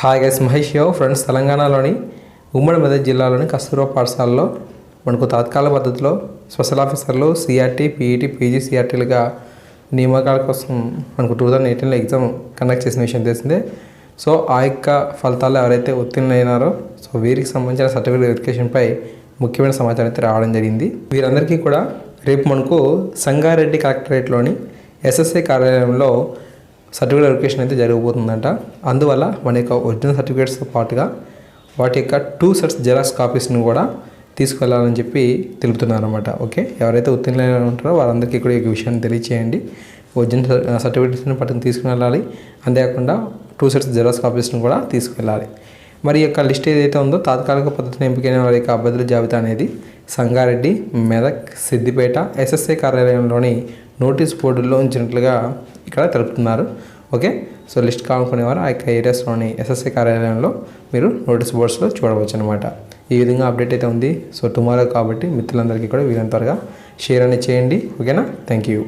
Hi guys Mahesh యావ్ friends తెలంగాణలోని ఉమ్మడి మెదక్ జిల్లాలోని కస్తూర్బా పాఠశాలలో మనకు తాత్కాలిక పద్ధతిలో స్పెషల్ ఆఫీసర్లు సిఆర్టీ పీఈటీ పీజీ సిఆర్టీలుగా నియామకాల కోసం మనకు టూ థౌజండ్ ఎయిటీన్లో ఎగ్జామ్ కండక్ట్ చేసిన విషయం తెలిసిందే. సో ఆ యొక్క ఫలితాలు ఎవరైతే ఉత్తీర్ణులైనారో సో వీరికి సంబంధించిన సర్టిఫికేట్ వెరిఫికేషన్పై ముఖ్యమైన సమాచారం అయితే రావడం జరిగింది. వీరందరికీ కూడా రేపు మనకు సంగారెడ్డి కలెక్టరేట్లోని ఎస్ఎస్ఏ కార్యాలయంలో సర్టిఫికేట్ వెరిఫికేషన్ అయితే జరగబోతుందంట. అందువల్ల మన యొక్క ఒరిజినల్ సర్టిఫికేట్స్తో పాటుగా వాటి యొక్క టూ సెట్స్ జెరాక్స్ కాపీస్ని కూడా తీసుకెళ్ళాలని చెప్పి తెలుపుతున్నారనమాట ఓకే ఎవరైతే ఉత్తీర్ణులైన ఉంటారో వారందరికీ కూడా ఈ విషయాన్ని తెలియచేయండి. ఒరిజినల్ సర్టిఫికేట్స్ని పట్టుకుని తీసుకుని వెళ్ళాలి అంతేకాకుండా టూ సెట్స్ జెరాక్స్ కాపీస్ని కూడా తీసుకెళ్ళాలి. మరి యొక్క లిస్ట్ ఏదైతే ఉందో తాత్కాలిక పద్ధతిని ఎంపికైన వారి యొక్క అభ్యర్థుల జాబితా అనేది సంగారెడ్డి మెదక్ సిద్దిపేట ఎస్ఎస్ఏ కార్యాలయంలోని నోటీస్ బోర్డుల్లో ఉంచినట్లుగా ఇక్కడ తెలుపుతున్నారు. ఓకే? సో లిస్ట్ కావాలనుకునేవారు ఆ యొక్క ఏరియాస్లోని ఎస్ఎస్ఏ కార్యాలయంలో మీరు నోటీస్ బోర్డ్స్లో చూడవచ్చు అనమాట ఈ విధంగా అప్డేట్ అయితే ఉంది. సో టుమారో కాబట్టి మిత్రులందరికీ కూడా వీలైనంత త్వరగా షేర్ అనేది చేయండి. ఓకేనా? Thank you.